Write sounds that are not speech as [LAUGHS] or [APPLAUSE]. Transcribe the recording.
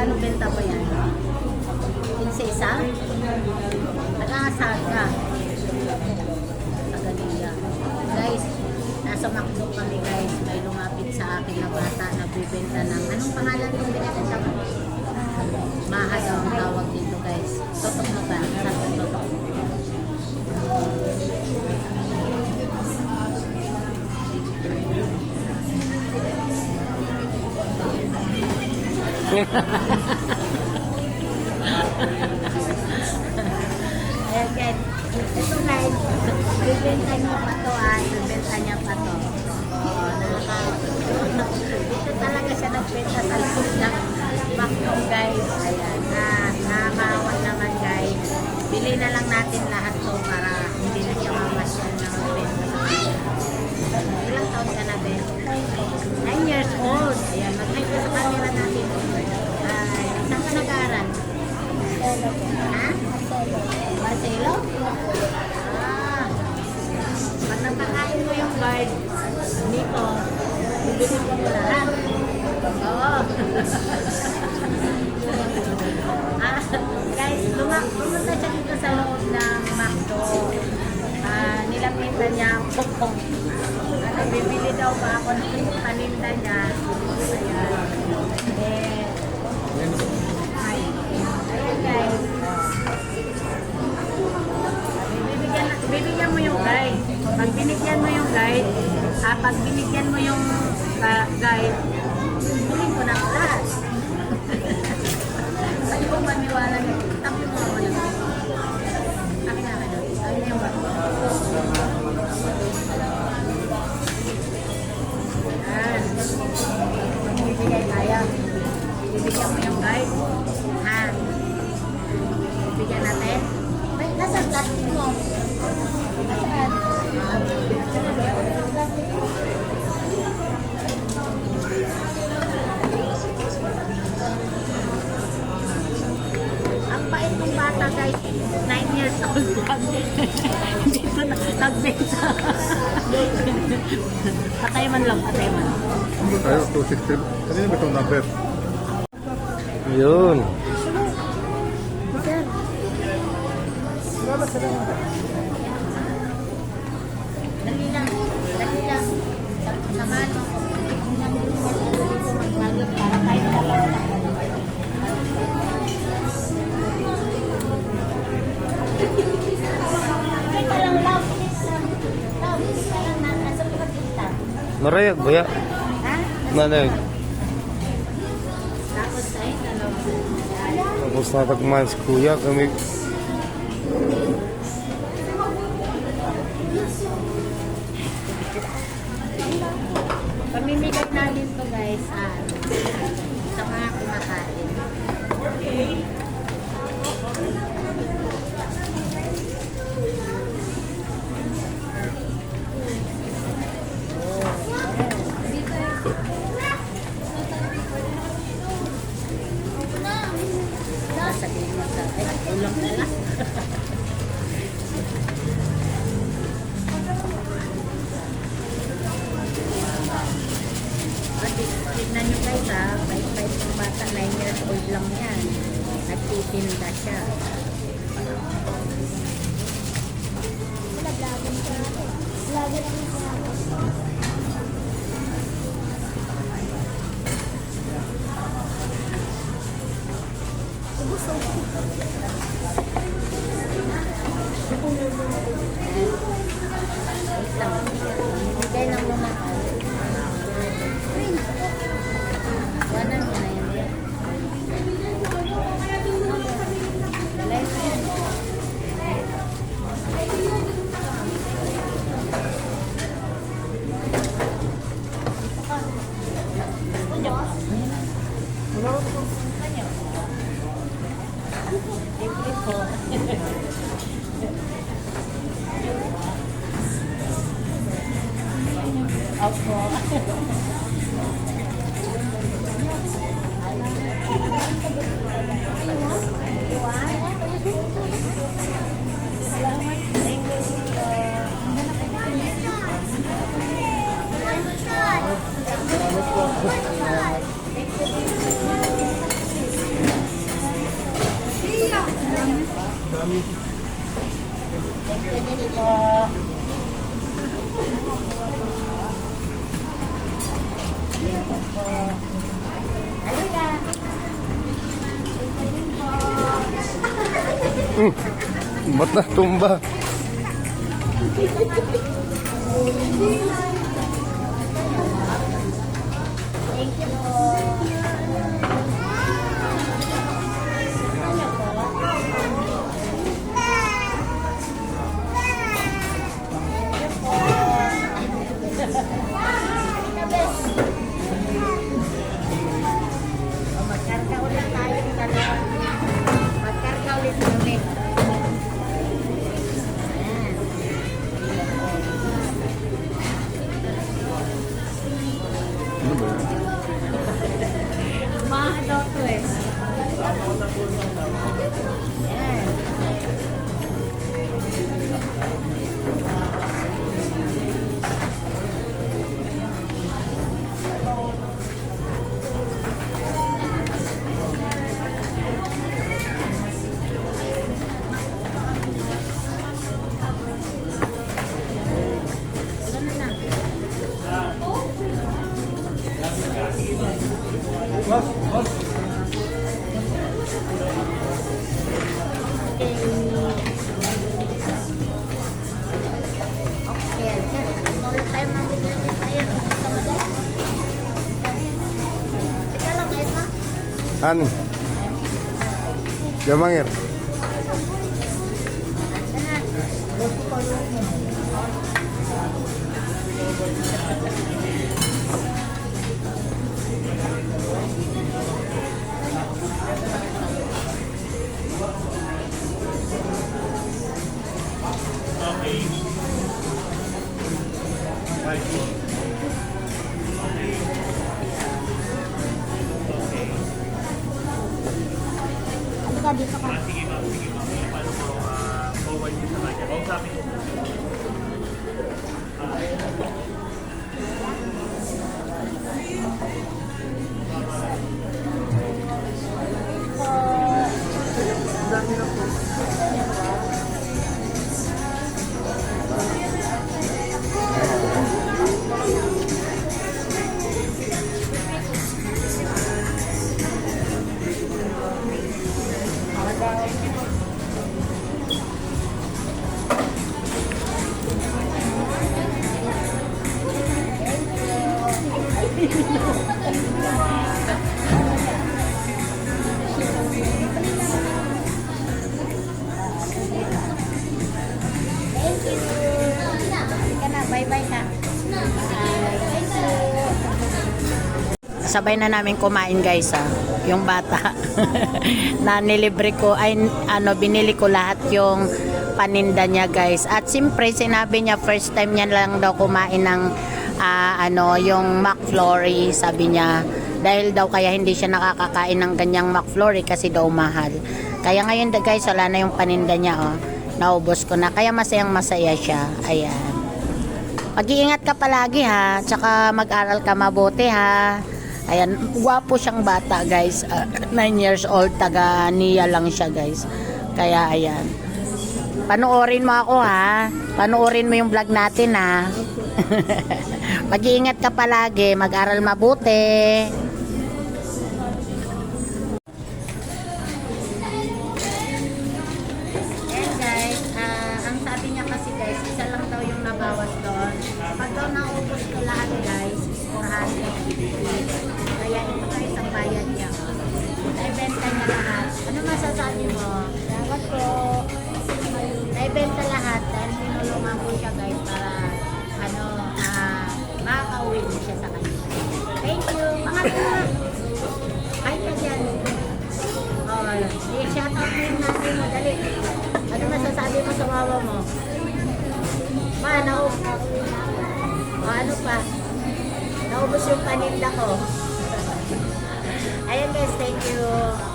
Magkano benta mo yan? Kinsa isa? Nag-aasal ka. Pagalinga. Guys, nasa McDo kami guys. May lumapit sa akin na bata na bibenta ng... Anong pangalan ng binibenta mo? Maha Ayan guys. Ito guys. Bibenta niya pa to ah. Bibenta niya pa to. Oo, nakaka... Dito talaga siya nagbenta sa likod ng McDo guys. Ayan. Ah, nakakawan naman guys. Bili na lang natin lahat to para ah, guys, pumunta siya dito sa loob ng McDo. Ah, nilapitan niya pokpong. Ano, bibili daw ba ako ng paninda niya. Ayan. Eh, Ayan guys. Bibigyan, bibigyan mo yung guide. Pag binigyan mo yung guide, ah, pag binigyan mo yung ah, guide, bilhin ko na ang patay man lang, patay man. Ano tayo? 260. Kanina ba itong number? Yun. Dali lang, dali lang. Samahan mo. Magbago para tayo dalawa. Teka Maraya ba ya? Ha? Nanay. Tapos na tagman si kuya kami At tignan nyo guys ha, bait-bait ng bata, 9 years old lang yan. Nagtitinda siya. Wait lang. Opo. Thank you. Ba't na Ano? Jamangir. Ano Sabay na namin kumain guys ah, yung bata. [LAUGHS] na nilibre ko, ay ano, binili ko lahat yung paninda niya guys. At siyempre sinabi niya first time niya lang daw kumain ng ah, ano, yung McFlurry, sabi niya. Dahil daw kaya hindi siya nakakakain ng ganyang McFlurry kasi daw mahal. Kaya ngayon guys, wala na yung paninda niya oh. Naubos ko na. Kaya masayang masaya siya. Ayan. Mag-iingat ka palagi ha. Tsaka mag-aral ka mabuti ha. Ayan, gwapo siyang bata guys. 9 years old, taga niya lang siya guys. Kaya ayan. Panoorin mo ako ha. Panoorin mo yung vlog natin ha. [LAUGHS] Mag-iingat ka palagi. Mag-aral mabuti. Po. Naibenta lahat dahil tinulungan ko siya guys para ano, ah, makaka-uwi mo siya sa kanya. Thank you. Mga Kahit ka dyan. Oh, i-shout out mo yung natin mo. Dali. Ano masasabi mo sa mama mo? Ma, naubos. O, ano pa? Naubos yung paninda ko. [LAUGHS] Ayan guys, thank you.